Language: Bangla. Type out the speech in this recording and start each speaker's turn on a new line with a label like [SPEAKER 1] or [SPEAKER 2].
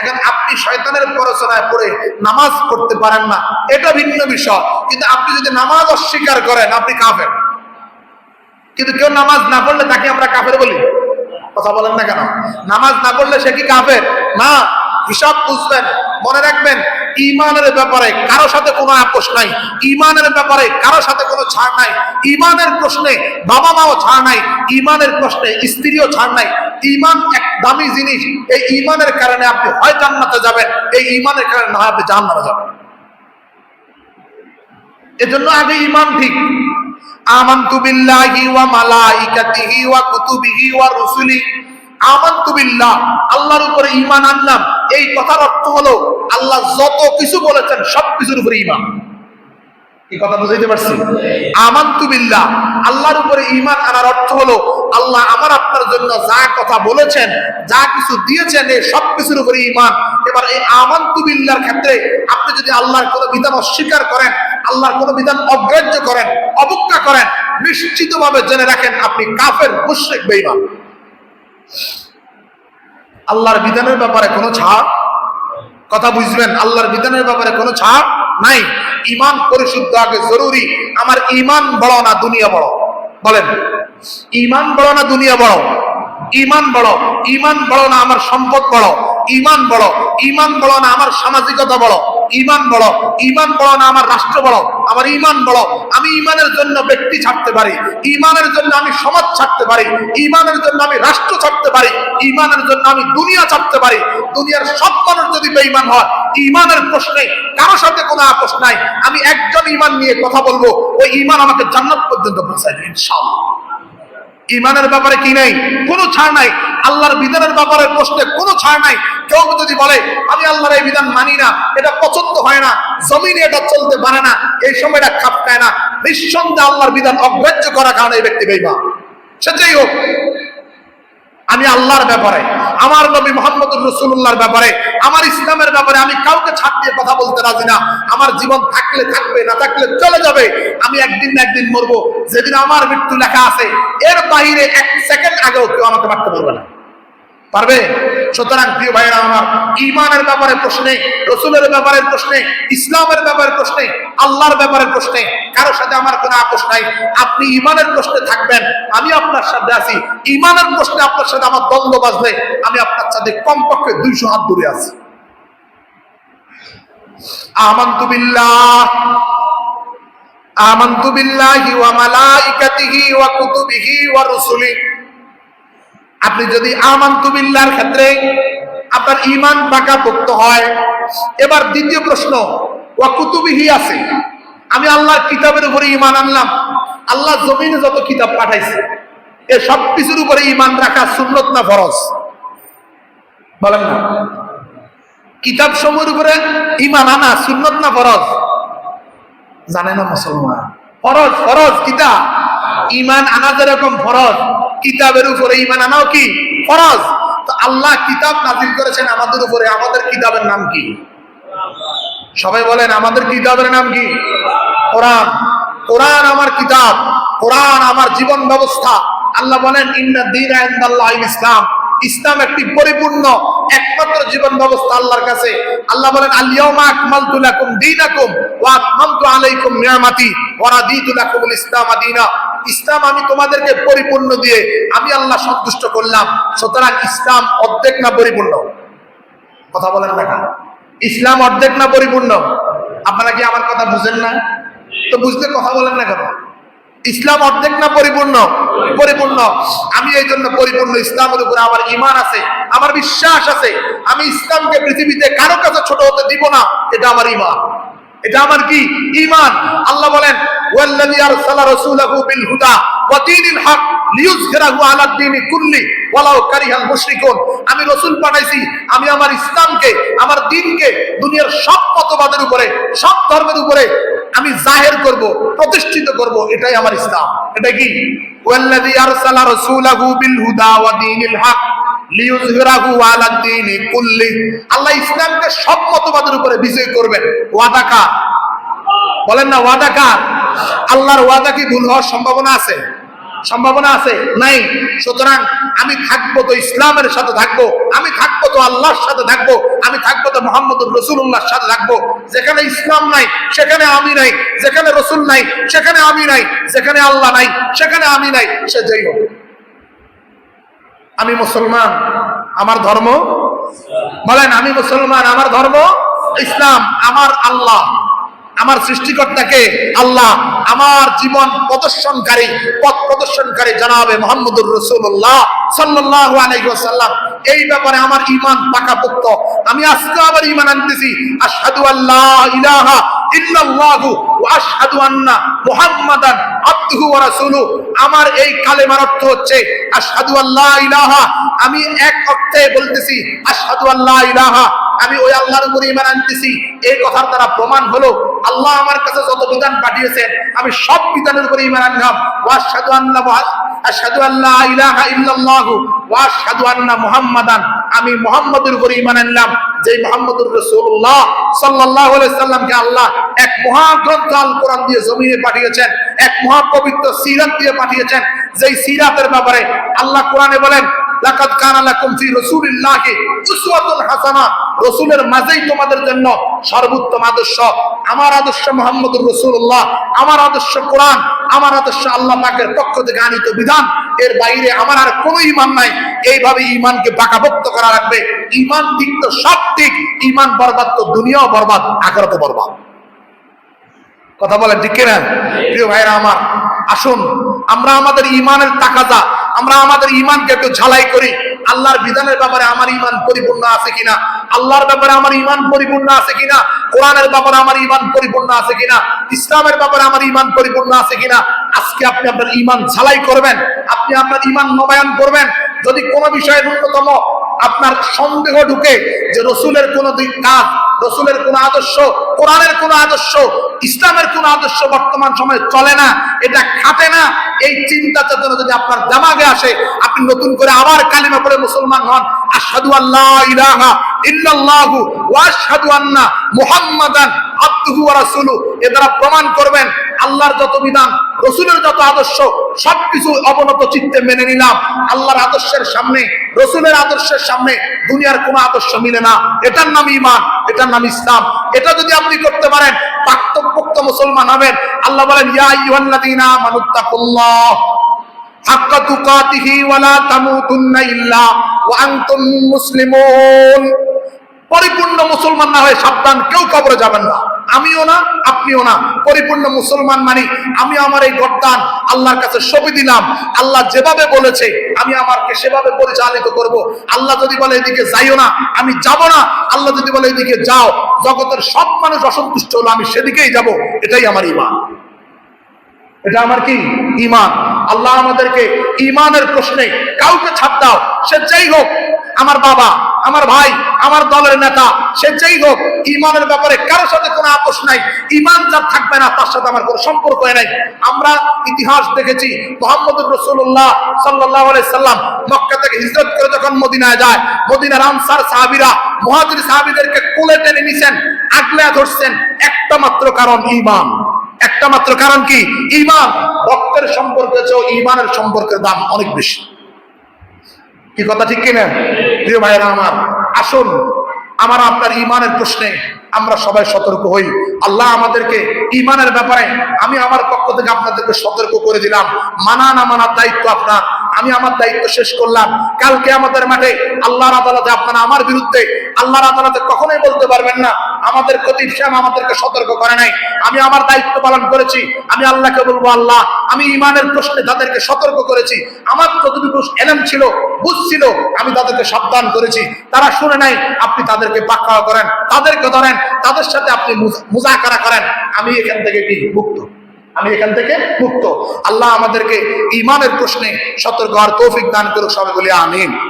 [SPEAKER 1] এখন আপনি শয়তানের প্ররোচনায় পড়ে নামাজ পড়তে পারেন না, এটা ভিন্ন বিষয়। কিন্তু আপনি যদি নামাজ অস্বীকার করেন, আপনি কাফের। কিন্তু কেউ নামাজ না পড়লে তাকে আমরা কাফের বলি? কথা বলেন না কেন? নামাজ না পড়লে সে কি কাফের? না। হিসাব বুঝবেন, মনে রাখবেন, ইমানের ব্যাপারে কারও সাথে কোনো আপোষ নাই, ইমানের ব্যাপারে কারও সাথে কোনো ছাড় নাই, ইমানের প্রশ্নে বাবা মাও ছাড় নাই, ইমানের প্রশ্নে স্ত্রীও ছাড় নাই। ইমান এক দামি জিনিস, এই ইমানের কারণে আপনি হয় জান্নাতে যাবেন, এই ইমানের কারণে না আপনি জান্নাতে যাবেন। এজন্য আগে ইমান ঠিক। আমানতু বিল্লাহি ওয়া মালাইকাতিহি ওয়া কুতুবিহি ওয়া রুসুলি। আমানতু বিল্লাহ, আল্লাহর উপরে ঈমান আনলাম এই কথার অর্থ হলো আল্লাহ যত কিছু বলেছেন সব কিছুর উপরে ইমান কথা বুঝাইতে পারছি? আমানতু আল্লাহর উপরে ঈমান আনার অর্থ হলো আল্লাহ আমার আপনার জন্য যা কথা বলেছেন, যা কিছু দিয়েছেন সব কিছুর ঈমান। এবার এই ক্ষেত্রে আপনি যদি আল্লাহর কোনো বিধান অস্বীকার করেন, আল্লাহর কোনো বিধান অগ্রাহ্য করেন, অবজ্ঞা করেন, নিশ্চিতভাবে জেনে রাখেন আপনি কাফের, মুশরিক, বেঈমান। আল্লাহর বিধানের ব্যাপারে কোনো ছাড়? কথা বুঝবেন, আল্লাহর বিধানের ব্যাপারে কোনো ছাড় নাই। ইমান পরিশুদ্ধ আগে জরুরি। আমার ইমান বড় না দুনিয়া বড়? বলেন। ইমান বড় না দুনিয়া বড়? ইমান বড়। ইমান বড় না আমার সম্পদ বড়? ইমান বড়। ইমান বড় না আমার সামাজিকতা বড়? ইমান বড়। ইমান বড় না আমার রাষ্ট্র বড়? আমার ইমান বড় আমি ইমানের জন্য ব্যক্তি ছাড়তে পারি, ইমানের জন্য আমি সমাজ ছাড়তে পারি, ইমানের জন্য আমি রাষ্ট্র ছাড়তে পারি, ইমানের জন্য আমি দুনিয়া ছাড়তে পারি। দুনিয়ার সব মানুষ যদি বেঈমান হয়, ইমানের প্রশ্নে কারও সাথে কোনো আপোষ নাই। আমি একজন ইমান নিয়ে কথা বলব, ওই ইমান আমাকে জান্নাত পর্যন্ত পৌঁছায় দেবে, ইনশাআল্লাহ। ইমানের ব্যাপারে কি নাই? কোনো ছাড় নাই। আল্লাহর বিধানের ব্যাপারে প্রশ্নে কোনো ছাড় নাই। কেউ যদি বলে, আমি আল্লাহর এই বিধান মানি না, এটা পছন্দ হয় না, জমিনে এটা চলতে পারে না এই সময়টা খাপ খায় না। নিঃসন্দেহে আল্লাহর বিধান অগ্রাহ্য করার কারণে এই ব্যক্তি বেইমান সেটাই হোক, আমি আল্লাহর ব্যাপারে, আমার নবী মোহাম্মদ রসুল্লাহর ব্যাপারে, আমার ইসলামের ব্যাপারে আমি কাউকে ছাড় দিয়ে কথা বলতে রাজি না। আমার জীবন থাকলে থাকবে, না থাকলে চলে যাবে। আমি একদিন না একদিন মরবো। যেদিন আমার মৃত্যু লেখা আছে, এর বাইরে এক সেকেন্ড আগেও কেউ আমাকে মারতে পারবে না। পারবে? সুতরাং প্রিয় ভাইরা আমার ইমানের ব্যাপারে প্রশ্নে রসুলের ব্যাপারে প্রশ্নে ইসলামের ব্যাপারে প্রশ্নে আল্লাহর ব্যাপারে প্রশ্নে কারোর সাথে আমার কোনো আপোষ নাই। আপনি ইমানের প্রশ্নে থাকবেন, আমি আপনার সাথে আছি। ইমানের প্রশ্নে আপনার সাথে আমার দ্বন্দ্ব বাজলে আমি আপনার সাথে কমপক্ষে দুইশো হাত দূরে আছি। আমান্তু বিল্লাহ, আমান্তু বিল্লাহি ওয়া মালাইকাতিহি ওয়া কুতুবিহি ওয়া রুসুলিহি। আপনি যদি আমান্তু বিল্লাহর ক্ষেত্রে আপনার ইমান পাকা পোক্ত হয়, এবার দ্বিতীয় প্রশ্ন, ওয়া কুতুবিহি আছে। আমি আল্লাহর কিতাবের উপরে ইমান আনলাম। আল্লাহ জমিনে যত কিতাব পাঠাইছে, এ সব কিছুর উপরে ইমান রাখা সুন্নত না ফরজ? বলেন না। কিতাব সমূহের উপরে ইমান আনা সুন্নত না ফরজ? জানে না মুসলমান? ফরজ ফরজ কিতাব। ইমান আনা যেরকম ফরজ কিতাবের উপরে ইমান আনাও কি? ফরজ। তো আল্লাহ কিতাব নাজিল করেছেন আমাদের উপরে। আমাদের কিতাবের নাম কি? সবাই বলেন, আমাদের কিতাবের নাম কি? কোরআন। কোরআন আমার কিতাব। কোরআন আমার জীবন ব্যবস্থা। আল্লাহ বলেন, ইন্না দিন ইসলাম। ইসলাম একটি পরিপূর্ণ, একমাত্র জীবন ব্যবস্থা আল্লাহর কাছে। আল্লাহ বলেন আলিয়াউমা আকমালতু লাকুম দীনাকুম ওয়া আতমামতু আলাইকুম নিয়ামাতি ওয়া রাদিতু লাকুমুল ইসলাম দীনা ইসলাম আমি তোমাদেরকে পরিপূর্ণ দিয়ে আমি আল্লাহ সন্তুষ্ট করলাম, সুতরাং ইসলাম অর্ধেক না পরিপূর্ণ? কথা বলেন না? ইসলাম অর্ধেক না পরিপূর্ণ? আপনারা কি আমার কথা বুঝেন না? তো বুঝতে কথা বলেন না কেন? ইসলাম অর্ধেক না পরিপূর্ণ? পরিপূর্ণ। আমি এই জন্য পরিপূর্ণ ইসলামের উপরে আমার ইমান আছে, আমার বিশ্বাস আছে। আমি ইসলামকে পৃথিবীতে কারও কাছে ছোট হতে দিব না, এটা আমার ইমান এটা আমার কি? ইমান আল্লাহ বলেন, ওয়াল্লাযী আরসালা রাসূলাহু বিল হুদা ওয়া দীনিল হক আলা কুল্লি ওয়ালাউ কারিহাল মুশরিকুন। আমি রাসূল পাঠাইছি আমি আমার ইসলামকে, আমার দ্বীনকে দুনিয়ার সব মতবাদের উপরে, সব ধর্মের উপরে আমি জাহের করব, প্রতিষ্ঠিত করব, এটাই আমার ইসলাম। এটা কি? ওয়াল্লাযী আরসালা রাসূলাহু বিল হুদা ওয়া দীনিল হক আল্লাহ ইসলামকে সব মতবাদের উপরে বিজয় করবেন। ওয়াদা কার? বলেন না, ওয়াদা কার? আল্লাহর ওয়াদা কি ভুল হওয়ার সম্ভাবনা আছে? সম্ভাবনা আছে? নাই। সুতরাং আমি থাকব তো ইসলামের সাথে থাকব, আমি থাকব তো আল্লাহর সাথে থাকব, আমি থাকব তো মোহাম্মদ রসুল্লাহর সাথে থাকব। যেখানে ইসলাম নাই, সেখানে আমি নাই, যেখানে রসুল নাই, সেখানে আমি নাই, যেখানে আল্লাহ নাই, সেখানে আমি নাই, সে যেই হোক। আমি মুসলমান, আমার ধর্ম? বলেন, আমি মুসলমান, আমার ধর্ম ইসলাম, আমার আল্লাহ। আমার সৃষ্টিকর্তাকে আল্লাহ। আমার জীবন প্রদর্শনকারী, পথ প্রদর্শনকারী জানাবে মোহাম্মদুর রসুল্লাহ সাল্লাহ আলাইসাল্লাম এই ব্যাপারে আমার ইমান পাকাপোক্ত। আমি আজকে আবার ইমান আনতেছি। আশহাদু আল্লাহ ইলাহা আমার এই কালেমার অর্থ হচ্ছে আল্লাহ ইলাহা। আমি এক অর্থে বলতেছি আল্লাহ ইলাহা। আমি ওই আল্লাহর উপরে ইমান আনতেছি। এই কথার দ্বারা প্রমাণ হলো, আল্লাহ আমার কাছে যত বিধান পাঠিয়েছেন, আমি সব বিধানের উপরে ইমান আনলাম। ওয়া আশহাদু আন্না আল্লাহ ইলাহা ইল্লাল্লাহু। ওয়া আন্না মুহাম্মাদান। আমি মুহাম্মাদের উপরে ইমান আনলাম। যে মোহাম্মদুর রসুল্লাহ সাল্লাহ সাল্লামকে আল্লাহ এক মহাগ্রন্থ আল কোরআন দিয়ে জমিনে পাঠিয়েছেন, এক মহাপবিত্র সিরাত দিয়ে পাঠিয়েছেন, যেই সিরাতের ব্যাপারে আল্লাহ কোরআনে বলেন, লাকাদ কানা লাকুম ফি রাসূলিল্লাহি উসওয়াতুন হাসানা রাসূলের মাঝেই তোমাদের জন্য সর্বোত্তম আদর্শ। আমার আদর্শ মুহাম্মদুর রাসূলুল্লাহ আমার আদর্শ কোরআন আমার আদর্শ আল্লাহ পাকের পক্ষ থেকে আনিত বিধান। এর বাইরে আমার আর কোনো ঈমান নাই। এইভাবে ঈমানকে পাকাপোক্ত করা রাখবে ঈমান ঠিক তো সব ঠিক ঈমান বরবাদ তো দুনিয়াও বরবাদ আখেরাতও বরবাদ। কথা বলেন ঠিক কিনা? প্রিয় ভাইরা আমার আসুন আমরা আমাদের ইমানের তাকাজা আমরা আমাদের ইমানকে একটু ঝালাই করি। আল্লাহর বিধানের ব্যাপারে আমার ইমান পরিপূর্ণ আছে কিনা? আল্লাহর ব্যাপারে আমার ইমান পরিপূর্ণ আছে কিনা? কোরআনের ব্যাপারে আমার ইমান পরিপূর্ণ আছে কিনা? ইসলামের ব্যাপারে আমার ইমান পরিপূর্ণ আছে কিনা? আজকে আপনি আপনার ইমান ঝালাই করবেন, আপনি আপনার ইমান নবায়ন করবেন। যদি কোনো বিষয়ে ন্যূনতম আপনার সন্দেহ ঢুকে যে রসুলের কোন কাজ, রসুলের কোন আদর্শ, কোরআনের কোন আদর্শ, ইসলামের কোন আদর্শ বর্তমান সময়ে চলে না, এটা এই চিন্তা চেতনা যদি আপনার জামাগে আসে, আপনি নতুন করে আবার কালিমা পড়ে মুসলমান হন। আল্লাহ ইলাহা ইল্লাল্লাহু ওয়া আন্না মুহাম্মাদান ওয়া রাসূলু এ দ্বারা প্রমাণ করবেন, আল্লাহর যত বিধান, রসুলের যত আদর্শ, সবকিছু অবনত চিত্তে মেনে নিলাম। আল্লাহর আদর্শের সামনে, রসুলের আদর্শের সামনে দুনিয়ার কোন আদর্শ মিলে না। এটার নাম ইমান এটার নাম ইসলাম। এটা যদি আপনি করতে পারেন পাক্তপোক্ত মুসলমান হবেন। আল্লাহ বলেন, ইয়া আইয়ুহাল্লাযীনা আমানুত্তাকুল্লাহ হাক্কা তুকাতিহি ওয়ালা তামুতুন্না ইল্লা ওয়া আনতুম মুসলিমুন। পরিপূর্ণ মুসলমান না হয়ে সাবধান, কেউ কবরে যাবেন না। আমিও না, আপনিও না। পরিপূর্ণ মুসলমান মানি, আমি আমার এই গরদান আল্লাহর কাছে সবই দিলাম। আল্লাহ যেভাবে বলেছে, আমি আমাকে সেভাবে পরিচালিত করব। আল্লাহ যদি বলে এদিকে যাইও না, আমি যাব না। আল্লাহ যদি বলে এদিকে যাও, জগতের সব মানুষ অসন্তুষ্ট হলো, আমি সেদিকেই যাব। এটাই আমার ইমান এটা আমার কি? ইমান আল্লাহ আমাদেরকে ইমানের প্রশ্নে কাউকে ছাড় দাও। সে যেই হোক, আমার বাবা, আমার ভাই, আমার দলের নেতা, সে যেই হোক ইমানের ব্যাপারে কারোর সাথে কোনো আপোষ নাই। ইমান যার থাকবে না, তার সাথে আমার কোনো সম্পর্ক নাই। আমরা ইতিহাস দেখেছি মোহাম্মদ রসুল্লাহ সাল্লাহ সাল্লাম মক্কা থেকে হিজরত করে যখন মদিনায় যায়, মদিনার আনসার সাহাবিরা, মহাজির সাহাবিদেরকে কোলে টেনে নিছেন, আগলে ধরছেন। একটা মাত্র কারণ ইমান একটা মাত্র কারণ কি? ইমান রক্তের সম্পর্কে চেয়েও ইমানের সম্পর্কের দাম অনেক বেশি। কি কথা ঠিক কিনা? প্রিয় ভাইয়েরা আমার, আসুন, আমার আপনার ইমানের প্রশ্নে আমরা সবাই সতর্ক হই। আল্লাহ আমাদেরকে ইমানের ব্যাপারে, আমি আমার পক্ষ থেকে আপনাদেরকে সতর্ক করে দিলাম। মানা না মানার দায়িত্ব আপনার। আমি আমার দায়িত্ব শেষ করলাম। কালকে আমাদের মাঠে আল্লাহর আদালতে আপনারা আমার বিরুদ্ধে আল্লাহর আদালতে কখনোই বলতে পারবেন না। আমাদের খতিব শ্যাম আমাদেরকে সতর্ক করে নাই। আমি আমার দায়িত্ব পালন করেছি। আমি আল্লাহকে বলব, আল্লাহ, আমি ইমানের প্রশ্নে তাদেরকে সতর্ক করেছি। আমার যতটুকু এলেম ছিল বুঝছিল আমি তাদেরকে সাবধান করেছি। তারা শুনে নাই, আপনি তাদেরকে পাকড়াও করেন। তাদেরকে ধরেন, তাদের সাথে আপনি মুজা- মুজাকারা করেন। আমি এখান থেকে কি মুক্ত? আমি এখান থেকে মুক্ত। আল্লাহ আমাদেরকে ইমানের প্রশ্নে সতর্ক আর তৌফিক দান করুক, সবাই বলি আমিন।